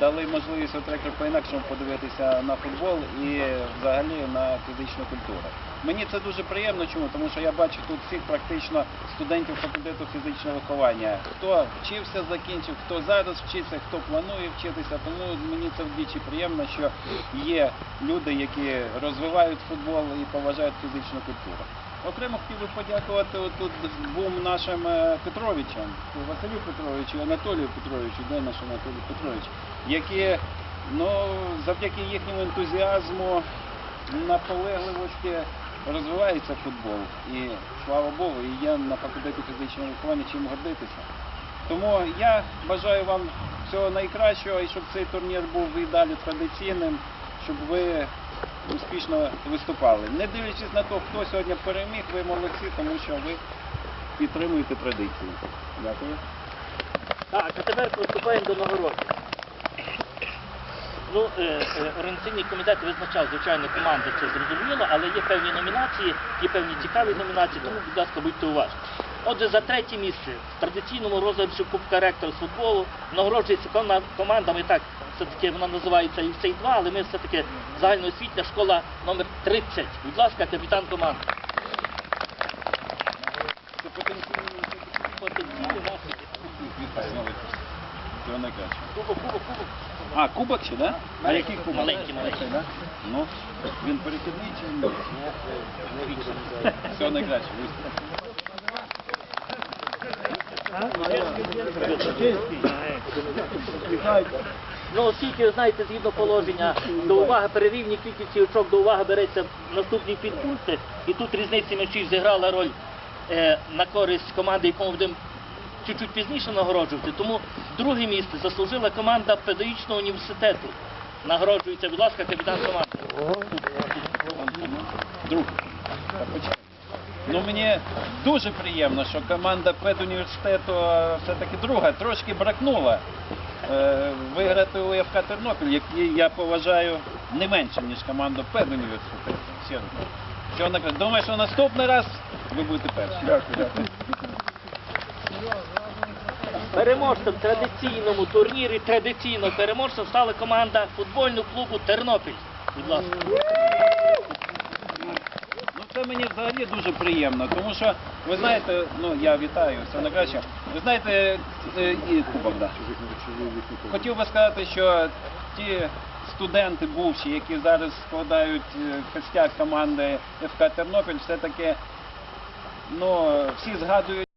Дали можливість трекер по-інакшому подивитися на футбол і взагалі на фізичну культуру. Мені це дуже приємно, чому? Тому що я бачу тут всіх практично студентів факультету фізичного виховання. Хто вчився, закінчив, хто зараз вчиться, хто планує вчитися. Тому мені це вдвічі приємно, що є люди, які розвивають футбол і поважають фізичну культуру. Окремо хотів би подякувати тут двом нашим е, Петровичам, Василю Петровичу і Анатолію Петровичу, де наш Анатолій Петрович, які ну, завдяки їхньому ентузіазму, наполегливості розвивається футбол. І слава Богу, і є на факультеті фізичного виховання чим гордитися. Тому я бажаю вам всього найкращого і щоб цей турнір був і далі традиційним, щоб ви успішно виступали. Не дивлячись на те, хто сьогодні переміг, ви молодці, тому що ви підтримуєте традиції. Дякую. Так, а тепер приступаємо до нагород. Ну, е, е, організаційний комітет визначав, звичайно, команди, це зрозуміло, але є певні номінації, є певні цікаві номінації, тому, будь ласка, будьте уважні. Отже, за третє місце в традиційному розіграші Кубка Ректор з футболу нагороджується командами, так, все-таки вона називається Євсей 2, але ми все-таки загальноосвітня школа номер 30. Будь ласка, капітан команди. Кубок, кубок, кубок. А, кубок ще, да? А який кубок? Маленький, маленький. Да? Ну, він перехідний чи ні? Всього найкращого. виступ. Ну, оскільки, знаєте, згідно положення, до уваги перерівні кількості очок до уваги береться наступні підпункти, і тут різниця м'ячів зіграла роль е, на користь команди, яку ми будемо чуть-чуть пізніше нагороджувати. Тому друге місце заслужила команда педагогічного університету. Нагороджується, будь ласка, капітан команди. Друг. Ну мені дуже приємно, що команда педуніверситету все-таки друга трошки бракнула е, виграти у ФК Тернопіль, який я поважаю не менше, ніж команду педуніверситету. Все. Всього найкраще. Думаю, що наступний раз ви будете перші. Дякую, дякую. Переможцем в традиційному турнірі, традиційно переможцем стала команда футбольного клубу Тернопіль. Будь ласка. Це мені взагалі дуже приємно, тому що ви знаєте, ну я вітаю, все найкраще. Ви знаєте, е, і кубок, да. Хотів би сказати, що ті студенти бувші, які зараз складають е, костяк команди ФК Тернопіль, все-таки ну, всі згадують.